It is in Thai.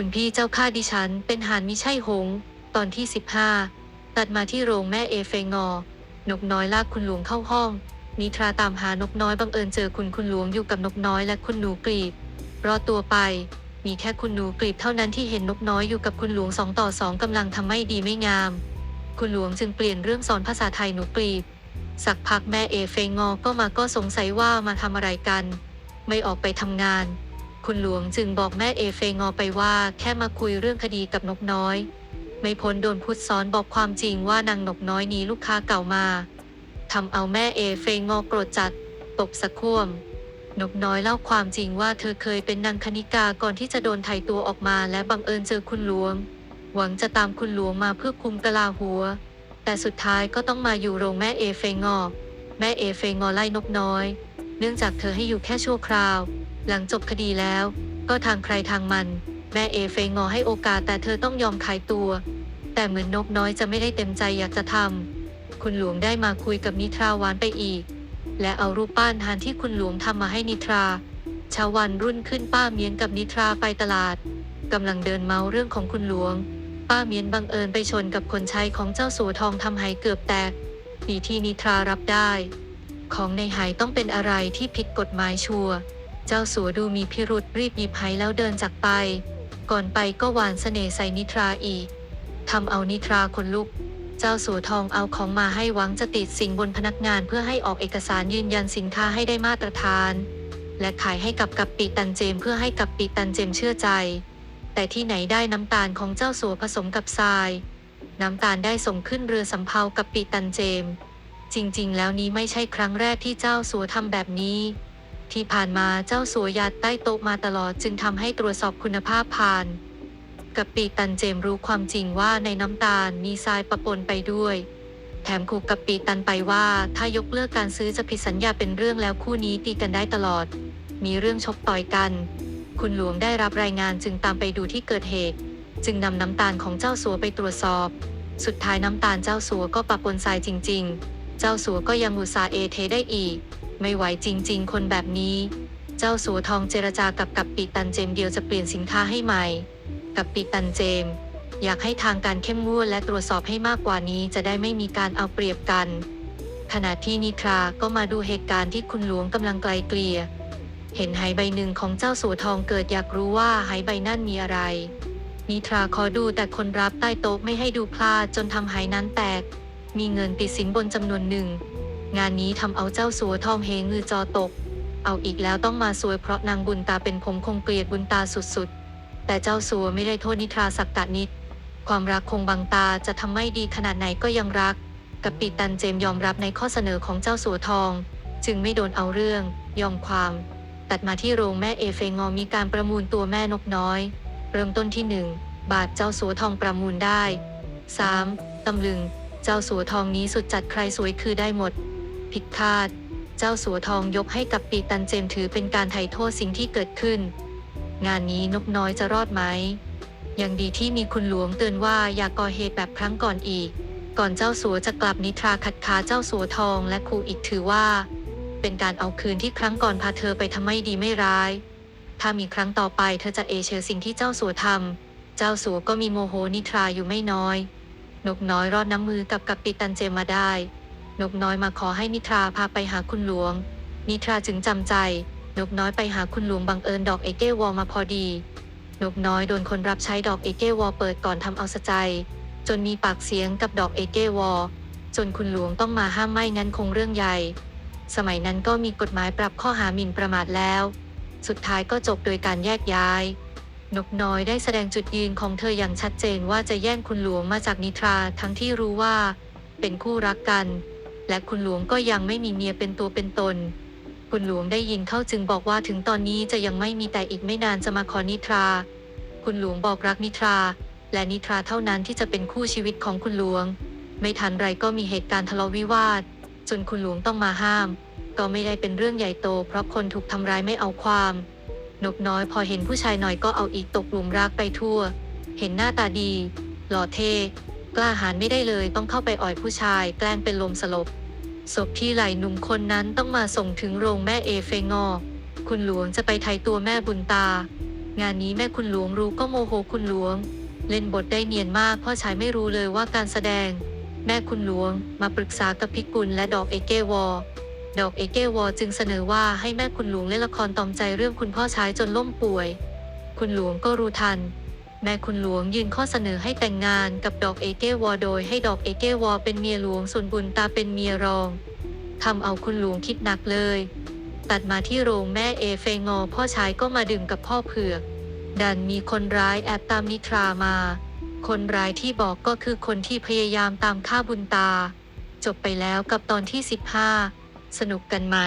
คุณพี่เจ้าข้าดิฉัน เป็นหานมิใช่หง ตอนที่ 15 ตัดมาที่โรงแม่เอเฟงอ นกน้อยลากคุณหลวงเข้าห้อง นิทราตามหานกน้อยบังเอิญเจอคุณคุณหลวงอยู่กับนกน้อยและคุณหนูกรีบ รอดตัวไป มีแค่คุณหนูกรีบเท่านั้นที่เห็นนกน้อยอยู่กับคุณหลวงสองต่อสองกำลังทำไม่ดีไม่งาม คุณหลวงจึงเปลี่ยนเรื่องสอนภาษาไทยหนูกรีบ สักพักแม่เอเฟงอก็มาก็สงสัยว่ามาทำอะไรกัน ไม่ออกไปทำงาน คุณหลวงจึงบอกแม่เอเฟงอไปว่าแค่มาคุยเรื่องคดีกับนกน้อย ไม่พ้นโดนพุทธซ้อนบอกความจริงว่านางนกน้อยนี้ลูกค้าเก่ามาทำเอาแม่เอเฟงอโกรธจัดตบสะควมนกน้อยเล่าความจริงว่าเธอเคยเป็นนางคณิกาก่อนที่จะโดนไถ่ตัวออกมาและบังเอิญเจอคุณหลวง หวังจะตามคุณหลวงมาเพื่อคุมกลาหัว แต่สุดท้ายก็ต้องมาอยู่โรงแม่เอเฟงอแม่เอเฟงอไล่นกน้อย เนื่องจากเธอให้อยู่แค่ชั่วคราว หลังจบคดีแล้ว ก็ทางใครทางมัน แม่เอเฟงอให้โอกาสแต่เธอต้องยอมขายตัว แต่เหมือนนกน้อยจะไม่ได้เต็มใจอยากจะทำคุณหลวงได้มาคุยกับนิทราวานไปอีก และเอารูปปั้นหานที่คุณหลวงทำมาให้นิทราชาวันรุ่นขึ้นป้าเมียนกับนิทราไปตลาดกำลังเดินเมาเรื่องของคุณหลวง ป้าเมียนบังเอิญไปชนกับคนใช้ของเจ้าสัวทองทำไหเกือบแตกดีที่นิทรารับได้ ของในไหต้องเป็นอะไรที่ผิดกฎหมายชัว เจ้าสัวดูมีพิรุษรีบหยิบไหแล้วเดินจากไป ก่อนไปก็หวานเสน่ห์ใส่นิทราอีกทำเอานิทราคนลุก เจ้าสัวทองเอาของมาให้หวังจะติดสินบนพนักงานเพื่อให้ออกเอกสารยืนยันสินค้าให้ได้มาตรฐาน และขายให้กับกัปปีตันเจมเพื่อให้กัปปีตันเจมเชื่อใจ แต่ที่ไหนได้น้ำตาลของเจ้าสัวผสมกับทราย น้ำตาลได้ส่งขึ้นเรือสำเภากับปีตันเจม จริงๆ แล้วนี้ไม่ใช่ครั้งแรกที่เจ้าสัวทำแบบนี้ ที่ผ่านมาเจ้าสัวยัดใต้โต๊ะมาตลอดจึงทำให้ตรวจสอบคุณภาพผ่าน กับปีตันเจมรู้ความจริงว่าในน้ำตาลมีทรายปะปนไปด้วย แถมขู่กับปีตันไปว่าถ้ายกเลิกการซื้อจะผิดสัญญาเป็นเรื่องแล้วคู่นี้ตีกันได้ตลอด มีเรื่องชกต่อยกัน คุณหลวงได้รับรายงานจึงตามไปดูที่เกิดเหตุ จึงนำน้ำตาลของเจ้าสัวไปตรวจสอบ สุดท้ายน้ำตาลเจ้าสัวก็ปะปนทรายจริง ๆ เจ้าสัวก็ยังอุตส่าห์เอเทได้อีก ไม่ไหวจริง ๆ คนแบบนี้ เจ้าสัวทองเจรจากับกับปีตันเจมเดียวจะเปลี่ยนสินค้าให้ใหม่ กับปีตันเจม อยากให้ทางการเข้มงวดและตรวจสอบให้มากกว่านี้จะได้ไม่มีการเอาเปรียบกัน ขณะที่นิทราก็มาดูเหตุการณ์ที่คุณหลวงกำลังไกลเกลี่ยเห็นไหใบหนึ่งของเจ้าสัวทองเกิดอยากรู้ว่าไหใบนั่นมีอะไรนิทราขอดูแต่คนรับใต้โต๊ะไม่ให้ดูพลาดจนทำไหนั้นแตก มีเงินติดสินบนจำนวนหนึ่ง งานนี้ทำเอาเจ้าสัวทองเฮงือจอตก เอาอีกแล้วต้องมาซวยเพราะนางบุญตาเป็นผมคงเกลียดบุญตาสุดๆ แต่เจ้าสัวไม่ได้โทษนิทราสักกะนิด ความรักคงบังตาจะทำไม่ดีขนาดไหนก็ยังรัก กับปีตันเจมยอมรับในข้อเสนอของเจ้าสัวทอง จึงไม่โดนเอาเรื่อง ยอมความ ตัดมาที่โรงแม่เอเฟงอมีการประมูลตัวแม่นกน้อย เริ่มต้นที่หนึ่งบาทเจ้าสัวทองประมูลได้ 3. ตำลึง เจ้าสัวทองนี้สุดจัดใครสวยคือได้หมดผิดคาดเจ้าสัวทองยกให้กับปีตันเจมถือเป็นการไถ่โทษสิ่งที่เกิดขึ้น งานนี้นกน้อยจะรอดไหมยังดีที่มีคุณหลวงเตือนว่าอย่าก่อเหตุแบบครั้งก่อนอีก ก่อนเจ้าสัวจะกลับนิทราขัดขาเจ้าสัวทองและครูอีกถือว่า เป็นการเอาคืนที่ครั้งก่อนพาเธอไปทำไม่ดีไม่ร้าย ถ้ามีครั้งต่อไปเธอจะเอเชอสิ่งที่เจ้าสัวทำเจ้าสัวก็มีโมโหนิทราอยู่ไม่น้อย นกน้อยรอดน้ำมือกับกัปปิตันเจมมาได้ นกน้อยมาขอให้นิทราพาไปหาคุณหลวง นิทราจึงจำใจ นกน้อยไปหาคุณหลวงบังเอิญดอกเอเกวอลมาพอดี นกน้อยโดนคนรับใช้ดอกเอเกวอลเปิดก่อนทำเอาสะใจ จนมีปากเสียงกับดอกเอเกวอลจนคุณหลวงต้องมาห้ามไม่งั้นคงเรื่องใหญ่ สมัยนั้นก็มีกฎหมายปรับข้อหาหมิ่นประมาทแล้ว สุดท้ายก็จบโดยการแยกย้าย นกน้อยได้แสดงจุดยืนของเธออย่างชัดเจนว่าจะแย่งคุณหลวงมาจากนิทราทั้งที่รู้ว่า เป็นคู่รักกัน และคุณหลวงก็ยังไม่มีเมียเป็นตัวเป็นตน คุณหลวงได้ยินเข้าจึงบอกว่าถึงตอนนี้จะยังไม่มีแต่อีกไม่นานจะมาขอนิทรา คุณหลวงบอกรักนิทรา และนิทราเท่านั้นที่จะเป็นคู่ชีวิตของคุณหลวง ไม่ทันไรก็มีเหตุการณ์ทะเลาะวิวาท จนคุณหลวงต้องมาห้าม ก็ไม่ได้เป็นเรื่องใหญ่โต เพราะคนถูกทำร้ายไม่เอาความ นกน้อยพอเห็นผู้ชายหน่อยก็เอาอีกตกหลุมรักไปทั่ว เห็นหน้าตาดี หล่อเท่กล้าหาญไม่ได้เลยต้องเข้าไปอ่อยผู้ชายแกล้งเป็นลมสลบศพที่ไหลหนุ่มคนนั้นต้องมาส่งถึงโรงแม่เอเฟงอ คุณหลวงจะไปไทยตัวแม่บุญตา งานนี้แม่คุณหลวงรู้ก็โมโหคุณหลวง เล่นบทได้เนียนมากพ่อชายไม่รู้เลยว่าการแสดง แม่คุณหลวงมาปรึกษากับพิกุลและดอกเอเกวอ ดอกเอเกวอจึงเสนอว่าให้แม่คุณหลวงเล่นละครตอมใจเรื่องคุณพ่อชายจนล่มป่วย คุณหลวงก็รู้ทัน แม่คุณหลวงยื่นข้อเสนอให้แต่งงานกับดอกเอเกวอโดยให้ดอกเอเกวอเป็นเมียหลวงส่วนบุญตาเป็นเมียรองทำเอาคุณหลวงคิดหนักเลย ตัดมาที่โรงแม่เอเฟงอพ่อชายก็มาดื่มกับพ่อเผือก ดันมีคนร้ายแอบตามนิทรามา คนร้ายที่บอกก็คือคนที่พยายามตามฆ่าบุญตา จบไปแล้วกับตอนที่ 15 สนุกกันไหม